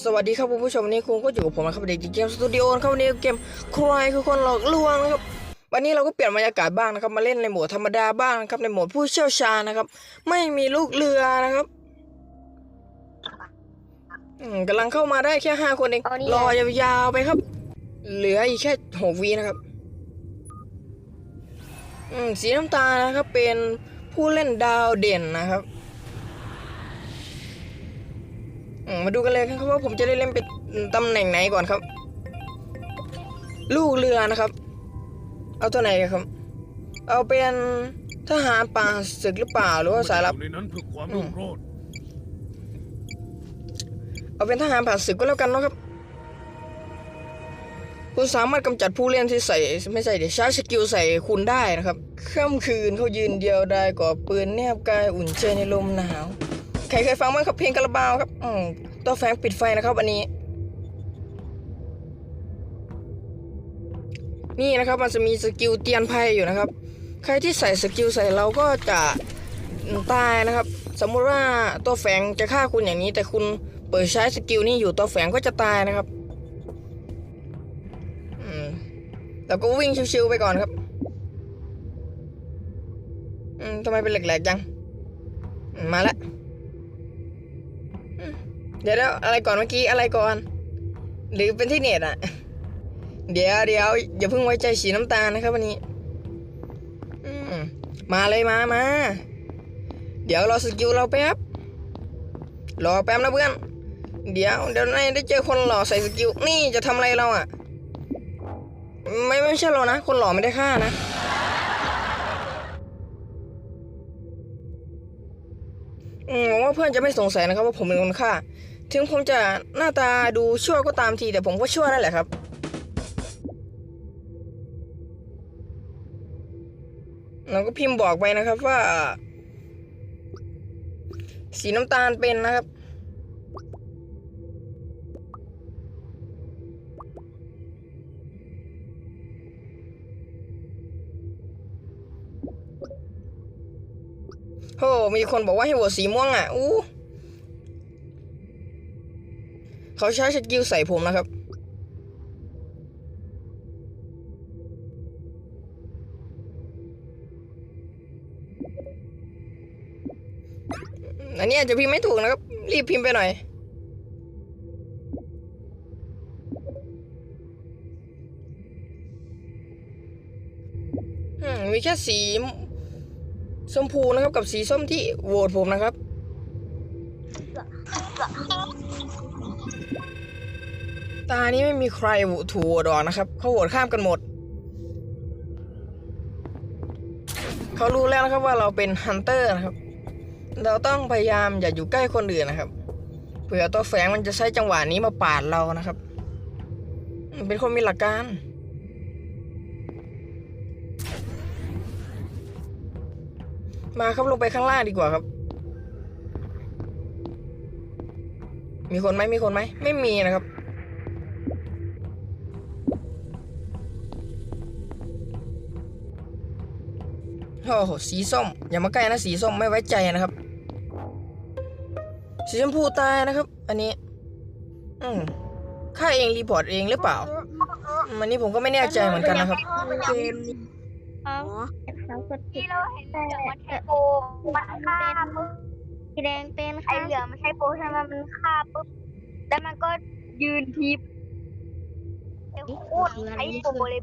สวัสดีครับคุณผู้ชมวันนี้คุณก็อยู่กับผมนะครับเด็กเกมสตูดิโอนะครับวันนี้เกมใครคือคนหลอกลวงนะครับวันนี้เราก็เปลี่ยนบรรยากาศบ้างนะครับ มาเล่นในโหมดธรรมดาบ้างนะครับในโหมดผู้เชี่ยวชาญนะครับ ไม่มีลูกเรือนะครับอืมกำลังเข้ามาได้แค่ห้าคนเองเอานี่รอยาวๆไปครับ เหลืออีกแค่หกวีนะครับอืมสีน้ำตาลนะครับเป็นผู้เล่นดาวเด่นนะครับ มมาดูกันเลยครับว่าผมจะได้เล่นเป็นตำแหน่งไหนก่อนครับ ลูกเรือนะครับ เอาตัวไหนครับ เอาเป็นทหารป่าศึกหรือเปล่าหรือว่าสายลับในนั้นเพื่อความรุ่งโรจน์เอาเป็นทหารผ่านศึกก็แล้วกันเนาะครับ คุณสามารถกำจัดผู้เล่นที่ใส่ไม่ใส่เดี๋ยวใช้สกิลใส่คุณได้นะครับค่ำคืนเขายืนเดียวได้ก่อปืนแนบกายอุ่นใจในลมหนาว ใครเคยฟังบ้างครับเพลงคาราบาวครับอืมตัวแฟงปิดไฟนะครับอันนี้ นี่นะครับมันจะมีสกิลเตียนภัยอยู่นะครับ ใครที่ใส่สกิลใส่เราก็จะตายนะครับ สมมุติว่าตัวแฝงจะฆ่าคุณอย่างนี้ แต่คุณเปิดใช้สกิลนี้อยู่ตัวแฝงก็จะตายนะครับอืมแล้วก็วิ่งชิวๆไปก่อนครับ อืมทำไมเป็นแหล็กๆจัง มาแล้ว เดี๋ยวแล้วอะไรก่อนเมื่อกี้อะไรก่อน หรือเป็นที่เน็ตอะเดี๋ยวเดี๋ยวอย่าเพิ่งไว้ใจสีน้ำตาลนะครับวันนี้ อืมมาเลยมามาเดี๋ยวรอสกิลเราแป๊บรอแป๊บนะเพื่อน เดี๋ยวเดี๋ยวนายได้เจอคนหล่อใส่สกิลนี่จะทำอะไรเราอะไม่ไม่ใช่เรานะ คนหล่อไม่ได้ฆ่านะอืมหวังว่าเพื่อนจะไม่สงสัยนะครับว่าผมเป็นคนฆ่า ถึงผมจะหน้าตาดูชั่วก็ตามทีแต่ผมก็ชั่วนั่นแหละครับ เราก็พิมพ์บอกไปนะครับว่า สีน้ำตาลเป็นนะครับ โหมีคนบอกว่าให้โหวตสีม่วงอะ อู้ เขาใช้สกิลใส่ผมนะครับ อันนี้อาจจะพิมพ์ไม่ถูกนะครับ รีบพิมพ์ไปหน่อยมมีแค่สีชมพูนะครับกับสีส้มที่โหวตผมนะครับ ตานี้ไม่มีใครถูกโหวตอกนะครับ เขาโหวตข้ามกันหมด เขารู้แล้วนะครับว่าเราเป็นฮันเตอร์นะครับ เราต้องพยายามอย่าอยู่ใกล้คนอื่นนะครับ เผื่อตัวแฝงมันจะใช้จังหวะนี้มาปาดเรานะครับ เป็นคนมีหลักการมาครับลงไปข้างล่างดีกว่าครับ มีคนไหมมีคนไหม ไม่มีนะครับ โอ้โหสีส้ม อย่ามาใกล้นะสีส้มไม่ไว้ใจนะครับ สีชมพูตายนะครับ อันนี้ อืมค่าเองรีพอร์ตเองหรือเปล่าอืมอันนี้ผมก็ไม่แน่ใจเหมือนกันนะครับเกมนี้อ๋อเรากดผิที่ดเราเห็นเหลืองมันใช้โปรมันฆ่าปุ๊บสีแดงเป็นไอค่ะเหลืองมันใช้โปรใช่ไหมมันฆ่าปุ๊บแล้วมันก็ยืนทิปโคตรใช้โปรเลย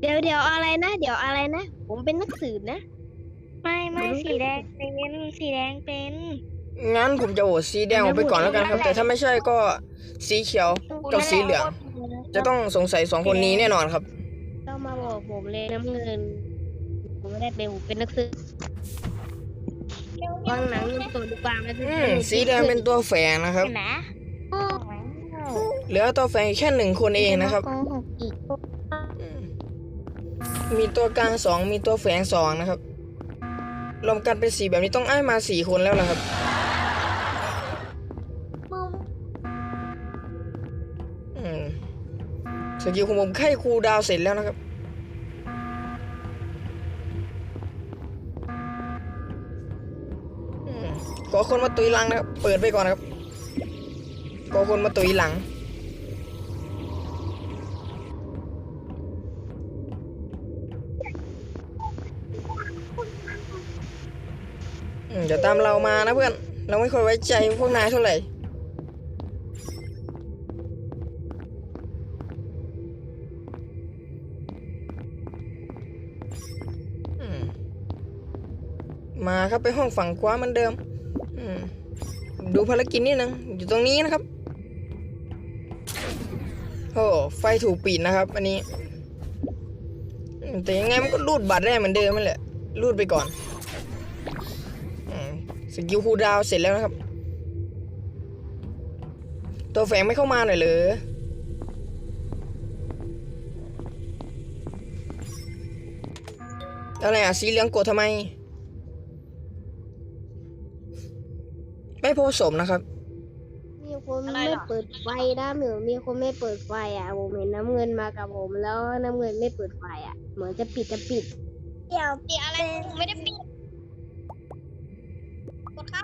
เดี๋ยวเดี๋ยวอะไรนะ เดี๋ยวอะไรนะ ผมเป็นนักสืบนะ ไม่ไม่สีแดงเป็นสีแดงเป็นงั้นผมจะโหวตสีแดงออกไปก่อนแล้วกันครับ แต่ถ้าไม่ใช่ก็สีเขียวกับสีเหลือง จะต้องสงสัยสองคนนี้แน่นอนครับต้องมาบอกผมเลยน้ำเงิน ผมไม่ได้เป็นผมเป็นนักสืบฟังหนังเรื่องตัวดีกว่ามันจะอืมสีแดงเป็นตัวแฝงนะครับใช่ไหมเหลือตัวแฝงแค่หนึ่งคนเองนะครับโกหกอีกอืม มีตัวกลางสองมีตัวแฝงสองนะครับ รวมกันเป็นสีแบบนี้ต้องอ้ายมาสี่คนแล้วล่ะครับอืมสกิลของผมไข้ครูลดาวน์เสร็จแล้วนะครับอืมขอคนมาตุยลังนะครับ เปิดไปก่อนนะครับกลัวคนมาตุยหลัง เดี๋ยวตามเรามานะเพื่อน เราไม่ค่อยไว้ใจพวกนายเท่าไหร่ มาครับไปห้องฝั่งขวาเหมือนเดิม ดูภารกิจนิดนึงอยู่ตรงนี้นะครับ โอ้ไฟถูกปิดนะครับ อันนี้ แต่ยังไงมันก็รูดบัตรได้เหมือนเดิมนั่นแหละรูดไปก่อน สกิลคูลดาวน์เสร็จแล้วนะครับ ตัวแฝงไม่เข้ามาหน่อยเหรออะไรอะ สีเหลืองกดทำไม ไม่ผสมนะครับมีคนไม่เปิดไฟนะเหมือนมีคนไม่เปิดไฟอะผมเห็นน้ำเงินมากับผมแล้วน้ำเงินไม่เปิดไฟอะ เหมือนจะปิดจะปิด เดี๋ยวเดี๋ยวอะไรไม่ได้ปิด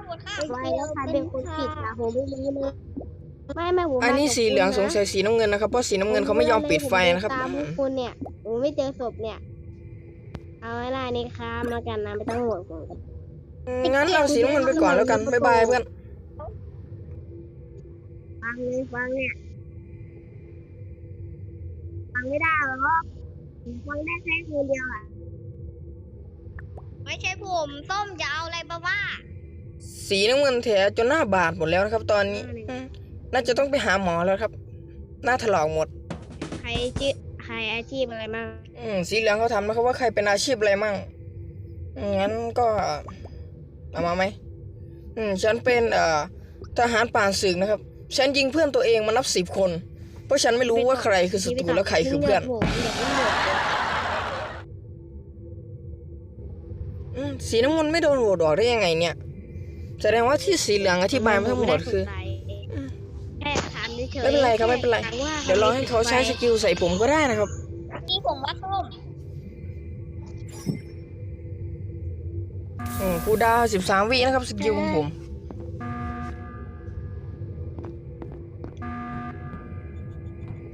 กดข้าวกดข้าวไฟแล้วใครเป็นคนปิดนะผมไม่รู้เลยไม่ไม่ผมอันนี้มากับสีเหลืองสคุณงนะสัยสีน้ำเงินนะครับเพราะสีน้ำเงินเขาไม่ยอมปิดไฟนะครับผมเดิตามพวกคุณเนี่ยผมไม่เจอศพเนี่ย เอาไว้ล่ะนี่ค้ามแล้วกันนะไม่ต้องห่วงผมอืมงั้นเอาสีน้ำเงินไปก่อนแล้วกันบ๊ายบายเพื่อนฟังเลยฟังเนี่ยฟังไม่ได้หรอกฟังได้แค่คนเดียวอะไม่ใช่ผมส้มจะเอาอะไรมาว่า สีน้ำเงินแถจนหน้าบาดหมดแล้วนะครับ ตอนนี้อืมน่าจะต้องไปหาหมอแล้วครับ หน้าถลอกหมดใครชื่อใครอาชีพอะไรบ้างอืมสีเหลืองเขาถามนะครับว่าใครเป็นอาชีพอะไรมั่งอืมงั้นก็เอามาไหมอืมฉันเป็นเอ่อทหารป่านศึกนะครับ ฉันยิงเพื่อนตัวเองมานับสิบคน เพราะฉันไม่รู้ว่าใครคือศัตรูและใครคือเพื่อนผมเดี๋ยวไม่หมดเลยอืมสีน้ำเงินไม่โดนโหวตออกได้ยังไงเนี่ย แสดงว่าที่สีเหลืองอธิบายมาทั้งหมดคืออืมแค่ถามเฉยๆไม่เป็นไรครับไม่เป็นไร ถาว่าเดี๋ยวรอให้เขาใช้สกิลใส่ผมก็ได้นะครับ นี่ผมว่าส้มอืมครูดาวสิบสามวินะครับสกิลของผม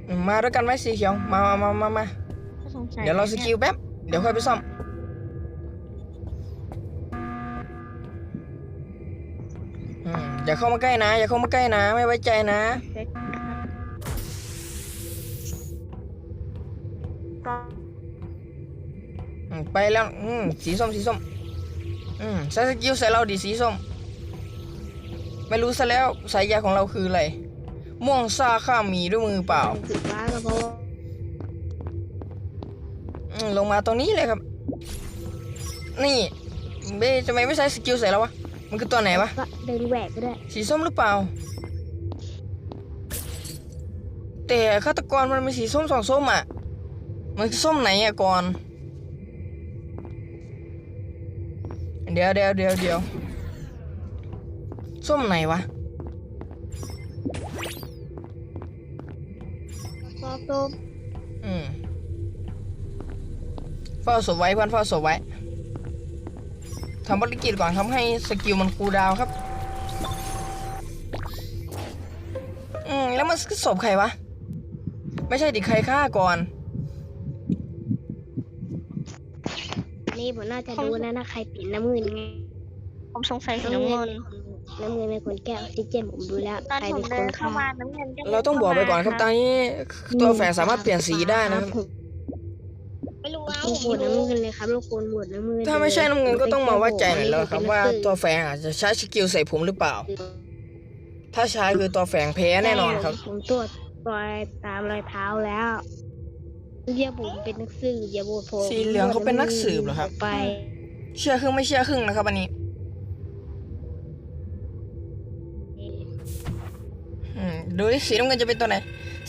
อืมมาด้วยกันไหมสีเขียว มามามามามา สงสัเดี๋ยวเราสกิลแป๊บ เดี๋ยวค่อยไปซ่อม อย่าเข้ามาใกล้นะ อย่าเข้ามาใกล้นะ ไม่ไว้ใจนะอืมไปแล้วอืมสีส้มสีส้มอืมใช้สกิลใส่เราดิสีส้ม ไม่รู้ซะแล้วสายยาของเราคืออะไร ม่วงซ่าข้ามหมีด้วยมือเปล่าสีฟ้าก็เพราะว่าอืมลงมาตรงนี้เลยครับ นี่เบทำไมไม่ใช้สกิลใส่เราวะ มันคือตัวไหนวะ ก็เดินแหวกก็ได้ สีส้มหรือเปล่า แต่ฆาตกรมันมีสีส้มสองส้มอะ มันคือส้มไหนอะก่อน เดี๋ยวเดี๋ยวเดี๋ยวเดี๋ยวส้มไหนวะก็ต้มอืมเฝ้าศพไว้เพื่อนเฝ้าศพไว้ ทำภารกิจก่อนทำให้สกิลมันคูลดาวน์ครับ อืม แล้วมันศพใครวะ ไม่ใช่ดิใครฆ่าก่อนอันนี้ผมน่าจะรู้นะนะใครปิดน้ำเงินไงผมสงสัยสีน้ำเงินน้ำเงินเป็นคนแก้วออกซิเจนผมดูแล้วตอนใครผมเป็นคเดินนเข้าฆ่ามาน้ำเงินก็เราต้องบอกไปก่อนครับตอนนี้ตัวแฝงสามารถเปลี่ยนสีได้นะครับ ไม่รู้ว่าลูกโหวตน้ำเงินเลยครับลูกคนโหวตน้ำเงินถ้าไม่ใช่น้ำเงินก็ต้องมาว่าใจหน่อยแล้วครับ ว่าตัวแฝงอาจจะใช้สกิลใส่ผมหรือเปล่า ถ้าใช้คือตัวแฝงแพ้แน่นอนครับ ผมตรวจรอยตามรอยเท้าแล้วอย่าผมเป็นนักสืบอย่าโหวตผมสีเหลืองเขาเป็นนักสืบเหรอครับไป เชื่อครึ่งไม่เชื่อครึ่งนะครับอันนี้อืมดูดิสีน้ำเงินจะเป็นตัวไหน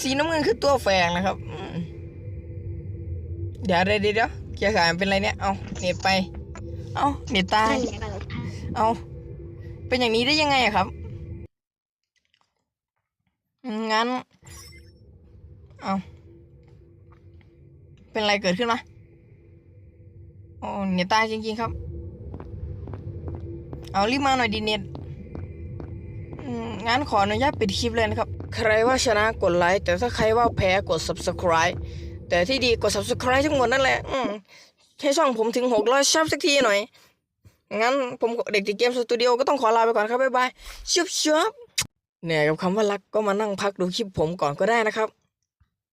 สีน้ำเงินคือตัวแฝงนะครับอืม เดี๋ยวเดี๋ยวเดี๋ยวเกียร์ขายมันเป็นไรเนี่ย เอาเน็ตไป เอาเน็ตตายนั่นแหละก็เลยฆ่าเอาเป็นอย่างนี้ได้ยังไงอะครับอืมงั้น เอาเป็นอะไรเกิดขึ้นมาโอ้เน็ตตายจริงๆครับ เอารีบมาหน่อยดีเน็ตอืมงั้นขออนุญาตปิดคลิปเลยนะครับ ใครว่าชนะกดไลค์ แต่ถ้าใครว่าแพ้กด subscribe แต่ที่ดีกด subscribe ทั้งหมดนั่นแหละ อืมให้ช่องผมถึง600ชับสักทีหน่อย งั้นผมเด็กติดเกมสตูดิโอก็ต้องขอลาไปก่อนครับบ๊ายบายชุบชุบเนี่ยกับคำว่ารักก็มานั่งพักดูคลิปผมก่อนก็ได้นะครับ